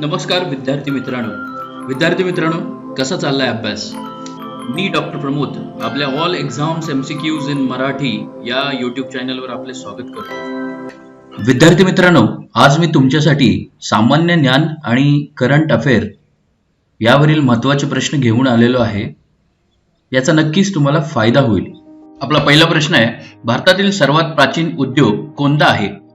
नमस्कार विद्यार्थी मित्रांनो. विद्यार्थी मित्रांनो कसा चाललाय अभ्यास? मी डॉक्टर प्रमोद आपल्या all exams MCQs in Marathi या यूट्यूब चॅनलवर आपले स्वागत करतो. विद्यार्थी मित्रांनो आज मी तुमच्यासाठी सामान्य ज्ञान आणि करंट अफेअर यावरील महत्त्वाचे प्रश्न घेऊन आलेलो आहे. याचा नक्कीच तुम्हाला फायदा होईल. आपला पहिला प्रश्न आहे भारतातील सर्वात प्राचीन उद्योग कोणता आहे?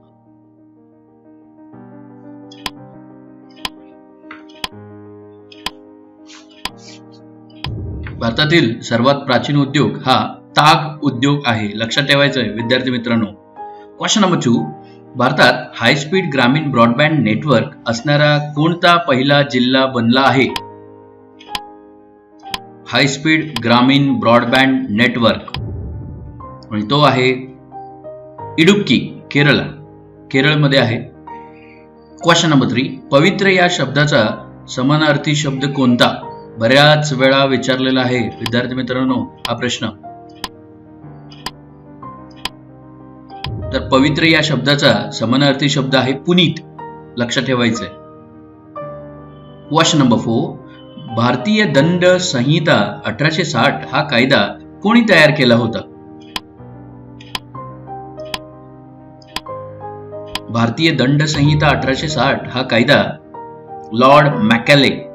भारतातील सर्वात प्राचीन उद्योग हा ताग उद्योग आहे. लक्षात ठेवायचं आहे विद्यार्थी मित्रांनो. क्वेश्चन नंबर टू भारतात हायस्पीड ग्रामीण ब्रॉडबँड नेटवर्क असणारा कोणता पहिला जिल्हा बनला आहे? हायस्पीड ग्रामीण ब्रॉडबँड नेटवर्क आणि तो आहे इडुक्की केरळ. केरळमध्ये आहे. क्वेश्चन नंबर थ्री पवित्र या शब्दाचा समानार्थी शब्द कोणता? बऱ्याच वेळा विचारलेला आहे विद्यार्थी मित्रांनो हा प्रश्न. तर पवित्र या शब्दाचा समानार्थी शब्द आहे पुनीत. लक्षात ठेवायचंय. Question number four. भारतीय दंड संहिता अठराशे साठ हा कायदा कोणी तयार केला होता? भारतीय दंड संहिता अठराशे साठ हा कायदा लॉर्ड मॅकॅले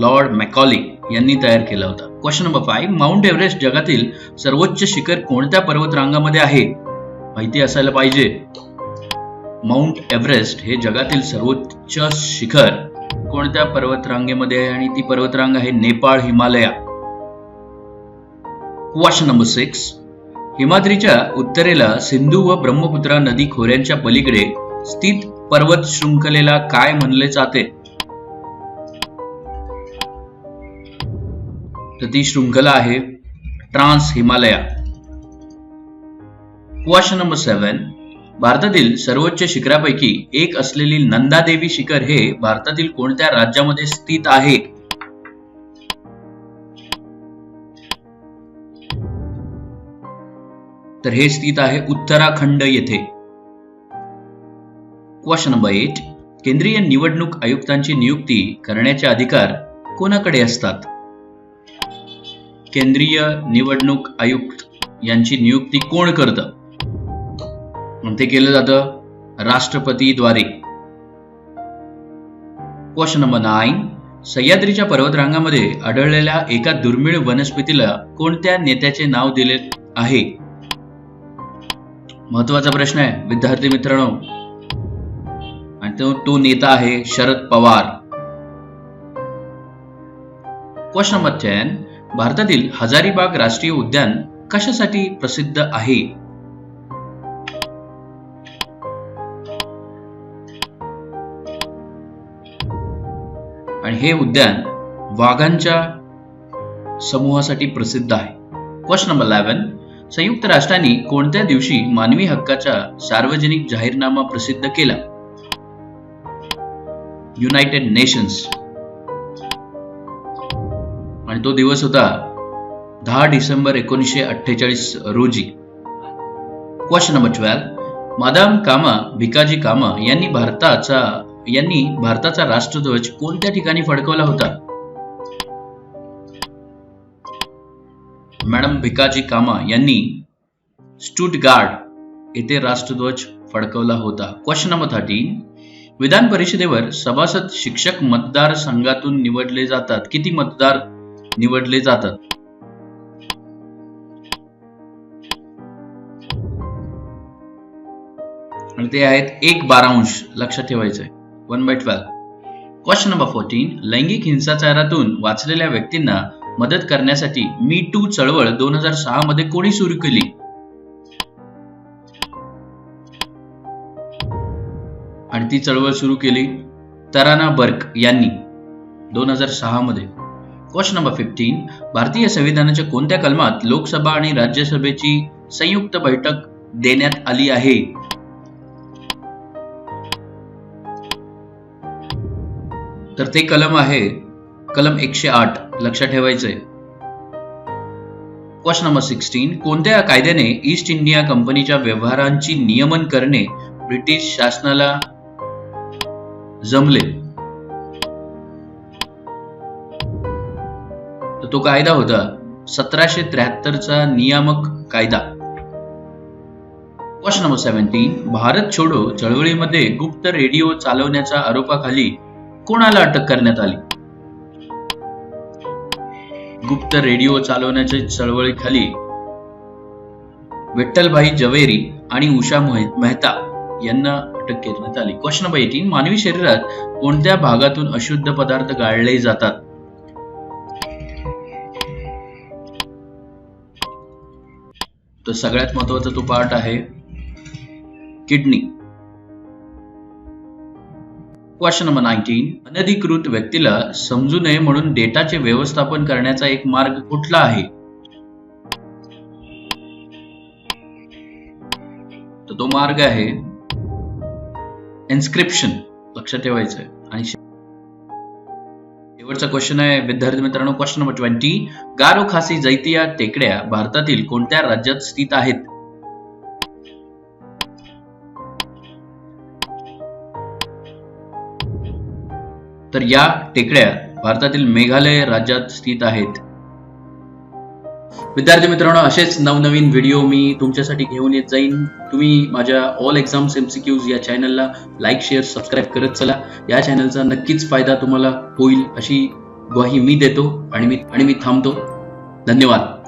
लॉर्ड मॅकॉली यांनी तयार केला होता. Question number five Mount Everest जगातील सर्वोच्च शिखर कोणत्या पर्वतरांगामध्ये आहे? माहिती असायला पाहिजे. माउंट एव्हरेस्ट हे जगातील सर्वोच्च शिखर कोणत्या पर्वतरांगेमध्ये आहे आणि ती पर्वतरांग आहे Nepal Himalaya. Question number six हिमाद्रीच्या उत्तरेला सिंधू व ब्रह्मपुत्रा नदी खोऱ्यांच्या पलीकडे स्थित पर्वत शृंखलेला काय म्हणले जाते? तर ती शृंखला आहे trans Himalaya. Question number seven भारतातील सर्वोच्च शिखरापैकी एक असलेली नंदादेवी शिखर हे भारतातील कोणत्या राज्यामध्ये स्थित आहे? तर हे स्थित आहे उत्तराखंड येथे. Question number eight. केंद्रीय निवडणूक आयुक्तांची नियुक्ती करण्याचे अधिकार कोणाकडे असतात? केंद्रीय निवडणूक आयुक्त यांची नियुक्ती कोण करतं? ते केलं जातं राष्ट्रपतीद्वारे क्वेश्चन नंबर नाईन सह्याद्रीच्या पर्वतरांगामध्ये आढळलेल्या एका दुर्मिळ वनस्पतीला कोणत्या नेत्याचे नाव दिले आहे? महत्त्वाचा प्रश्न आहे विद्यार्थी मित्रांनो. आणि तो तो नेता आहे Sharad Pawar. Question number ten भारतातील हजारीबाग राष्ट्रीय उद्यान कशासाठी प्रसिद्ध आहे? आणि हे उद्यान वाघांच्या समूहासाठी प्रसिद्ध आहे. क्वेश्चन नंबर इलेव्हन संयुक्त राष्ट्रांनी कोणत्या दिवशी मानवी हक्काचा सार्वजनिक जाहीरनामा प्रसिद्ध केला? युनायटेड नेशन्स आणि तो दिवस होता दहा डिसेंबर एकोणीसशे अठ्ठेचाळीस रोजी. क्वेश्चन नंबर ट्वेल्व मादाम कामा भिकाजी कामा यांनी भारताचा यांनी भारताचा राष्ट्रध्वज कोणत्या ठिकाणी फडकवला होता? मॅडम भिकाजी कामा यांनी स्टुटगार्ड येथे राष्ट्रध्वज फडकवला होता. क्वेश्चन नंबर थर्टीन विधान परिषदेवर सभासद शिक्षक मतदार संघातून निवडले जातात. किती मतदार निवडले जातात. आणि ते आहेत एक बारांश लक्षात ठेवायचंय. One by twelve question number fourteen लैंगिक हिंसाचारातून वाचलेल्या व्यक्तींना मदत करण्यासाठी मी टू चळवळ दोन हजार सहा मध्ये कोणी सुरू केली? आणि ती चळवळ सुरू केली तराना बर्क यांनी दोन हजार सहा मध्ये. क्वेश्चन नंबर फिफ्टीन भारतीय संविधानाच्या कोणत्या कलमात लोकसभा आणि राज्यसभेची संयुक्त बैठक देण्यात आली आहे? तर ते कलम आहे कलम एकशे आठ. लक्षात ठेवायचंय. क्वेश्चन नंबर सिक्स्टीन कोणत्या कायद्याने ईस्ट इंडिया कंपनीच्या व्यवहारांची नियमन करणे ब्रिटिश शासनाला जमले? तर तो कायदा होता सतराशे त्र्याहत्तरचा नियामक कायदा. क्वेश्चन नंबर सेव्हन्टीन भारत छोडो चळवळीमध्ये गुप्त रेडिओ चालवण्याच्या आरोपाखाली कोणाला अटक करण्यात आली? गुप्त रेडिओ चालवण्याच्या चळवळीखाली विठ्ठलभाई जवेरी आणि उषा मेहता यांना अटक करण्यात आली. क्वेश्चन नंबर एटीन मानवी शरीरात कोणत्या भागातून अशुद्ध पदार्थ गाळले जातात? तर सगळ्यात महत्त्वाचा तो पार्ट आहे किडनी. क्वेश्चन नंबर नाईन्टीन अनधिकृत व्यक्तीला समजू नये म्हणून डेटाचे व्यवस्थापन करण्याचा एक मार्ग कुठला आहे? तर तो मार्ग आहे इन्स्क्रिप्शन लक्षात ठेवायचं आहे आणि शेवटचा क्वेश्चन आहे. विद्यार्थी मित्रांनो question number twenty Garo Khasi Jaintia टेकड्या भारतातील कोणत्या राज्यात स्थित आहेत? तर या टेकड्या भारतातील मेघालय राज्यात स्थित आहेत. विद्यार्थी मित्रांनो असेच नवनवीन व्हिडिओ मी तुमच्यासाठी घेऊन येत जाईन. तुम्ही माझ्या ऑल एक्झाम्स एमसीक्यूज या चॅनलला लाईक शेअर सबस्क्राईब करत चला. या चॅनलचा नक्कीच फायदा तुम्हाला होईल अशी ग्वाही मी देतो आणि मी आणि मी थांबतो. धन्यवाद.